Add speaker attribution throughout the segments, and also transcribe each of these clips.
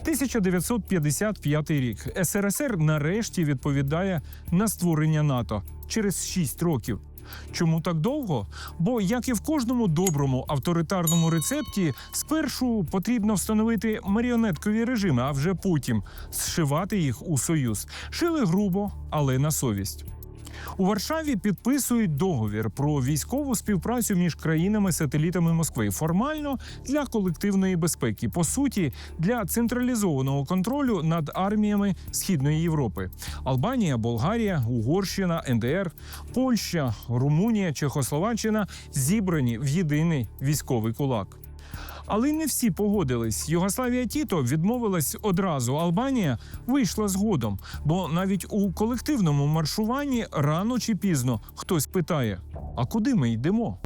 Speaker 1: 1955 рік СРСР нарешті відповідає на створення НАТО через 6 років. Чому так довго? Бо, як і в кожному доброму авторитарному рецепті, спершу потрібно встановити маріонеткові режими, а вже потім зшивати їх у союз. Шили грубо, але на совість. У Варшаві підписують договір про військову співпрацю між країнами-сателітами Москви формально для колективної безпеки, по суті, для централізованого контролю над арміями Східної Європи: Албанія, Болгарія, Угорщина, НДР, Польща, Румунія, Чехословаччина зібрані в єдиний військовий кулак. Але не всі погодились. Югославія Тіто відмовилась одразу. Албанія вийшла згодом, бо навіть у колективному маршуванні рано чи пізно хтось питає: а куди ми йдемо?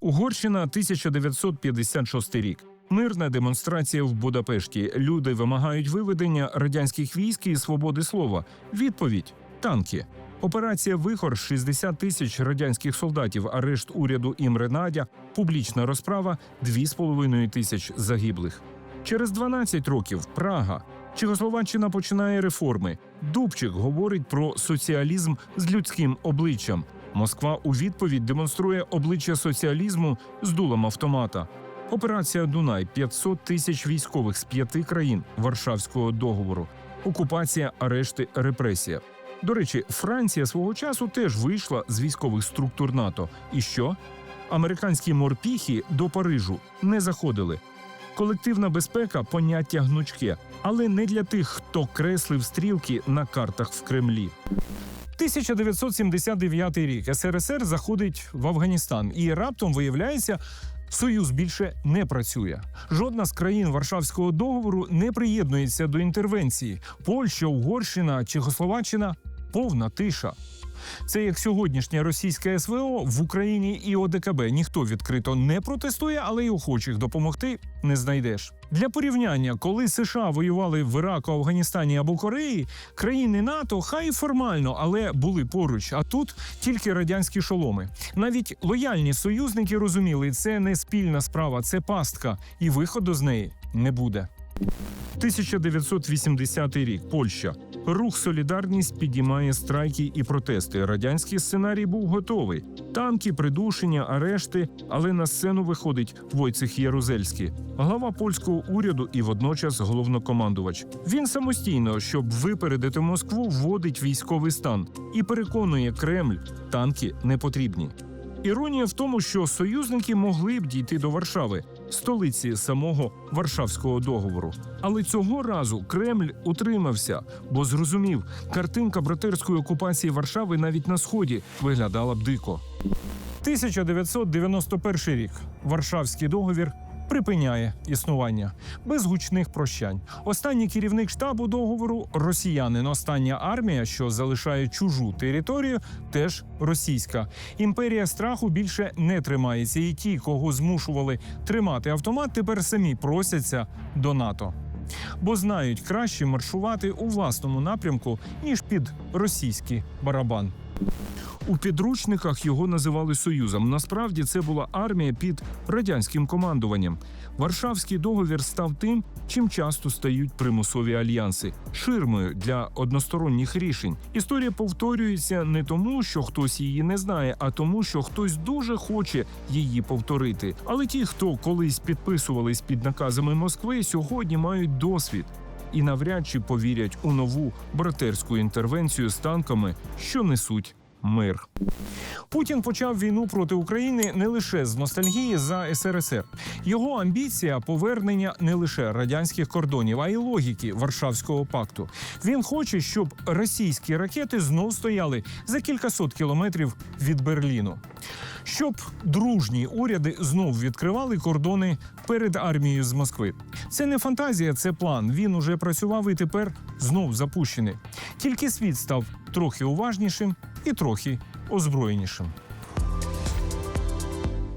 Speaker 1: Угорщина 1956 рік. Мирна демонстрація в Будапешті. Люди вимагають виведення радянських військ і свободи слова. Відповідь танки. Операція Вихор 60 тисяч радянських солдатів, арешт уряду Імре Надя, публічна розправа 2,5 тисяч загиблих. Через 12 років Прага. Чехословаччина починає реформи. Дубчик говорить про соціалізм з людським обличчям. Москва у відповідь демонструє обличчя соціалізму з дулом автомата. Операція Дунай 500 тисяч військових з п'яти країн Варшавського договору. Окупація, арешти, репресія. До речі, Франція свого часу теж вийшла з військових структур НАТО. І що? Американські морпіхи до Парижу не заходили. Колективна безпека поняття гнучке, але не для тих, хто креслив стрілки на картах в Кремлі. 1979 рік СРСР заходить в Афганістан, і раптом виявляється, Союз більше не працює. Жодна з країн Варшавського договору не приєднується до інтервенції. Польща, Угорщина, Чехословаччина повна тиша. Це як сьогоднішнє російське СВО в Україні і ОДКБ ніхто відкрито не протестує, але й охочих допомогти не знайдеш. Для порівняння, коли США воювали в Іраку, Афганістані або Кореї, країни НАТО хай формально, але були поруч. А тут тільки радянські шоломи. Навіть лояльні союзники розуміли, це не спільна справа, це пастка, і виходу з неї не буде. 1980 рік Польща. Рух Солідарність підіймає страйки і протести. Радянський сценарій був готовий: танки, придушення, арешти. Але на сцену виходить Войцех Ярузельський, глава польського уряду і водночас головнокомандувач. Він самостійно, щоб випередити Москву, вводить військовий стан і переконує Кремль, танки не потрібні. Іронія в тому, що союзники могли б дійти до Варшави, столиці самого Варшавського договору. Але цього разу Кремль утримався, бо зрозумів, картинка братерської окупації Варшави навіть на сході виглядала б дико. 1991 рік Варшавський договір припиняє існування без гучних прощань. Останній керівник штабу договору росіянин. Остання армія, що залишає чужу територію, теж російська. Імперія страху більше не тримається, і ті, кого змушували тримати автомат, тепер самі просяться до НАТО. Бо знають краще маршувати у власному напрямку ніж під російський барабан. У підручниках його називали Союзом. Насправді це була армія під радянським командуванням. Варшавський договір став тим, чим часто стають примусові альянси ширмою для односторонніх рішень. Історія повторюється не тому, що хтось її не знає, а тому, що хтось дуже хоче її повторити. Але ті, хто колись підписувались під наказами Москви, сьогодні мають досвід. І навряд чи повірять у нову братерську інтервенцію з танками, що несуть мир. Путін почав війну проти України не лише з ностальгії за СРСР. Його амбіція повернення не лише радянських кордонів, а й логіки Варшавського пакту. Він хоче, щоб російські ракети знов стояли за кількасот кілометрів від Берліну. Щоб дружні уряди знов відкривали кордони перед армією з Москви. Це не фантазія, це план. Він уже працював і тепер знов запущений. Тільки світ став трохи уважнішим і трохи озброєнішим.